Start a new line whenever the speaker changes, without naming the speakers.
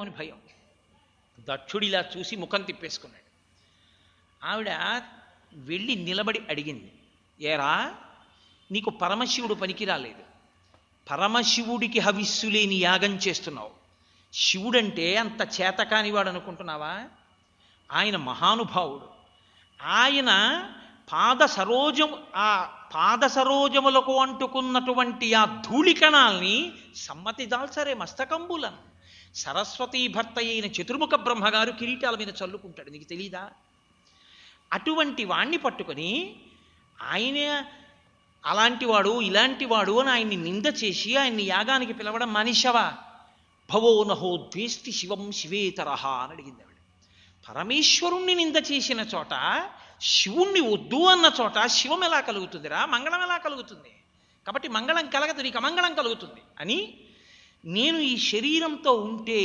అని భయం. దక్షుడిలా చూసి ముఖం తిప్పేసుకున్నాడు. ఆవిడ వెళ్ళి నిలబడి అడిగింది ఏరా నీకు పరమశివుడు పనికి రాలేదు పరమశివుడికి హవిస్సు లేని యాగం చేస్తున్నావు. శివుడంటే అంత చేతకానివాడు అనుకుంటున్నావా ఆయన మహానుభావుడు. ఆయన పాద సరోజం ఆ పాద సరోజములకు అంటుకున్నటువంటి ఆ ధూళికణాల్ని సమ్మతి దాల్సరే మస్తకంబులను. సరస్వతీ భర్త అయిన చతుర్ముఖ బ్రహ్మగారు కిరీటాల మీద చల్లుకుంటాడు. నీకు తెలీదా? అటువంటి వాణ్ణి పట్టుకొని ఆయన అలాంటి వాడు ఇలాంటి వాడు అని ఆయన్ని నింద చేసి ఆయన్ని యాగానికి పిలవడం మనిషవా భవో నహో ద్వేష్టి శివం శివేతరహ అని అడిగింది ఆవిడ. పరమేశ్వరుణ్ణి నింద చేసిన చోట శివుణ్ణి వద్దు అన్న చోట శివం ఎలా కలుగుతుందిరా? మంగళం ఎలా కలుగుతుంది? కాబట్టి మంగళం కలగదు నీకు అమంగళం కలుగుతుంది అని నేను ఈ శరీరంతో ఉంటే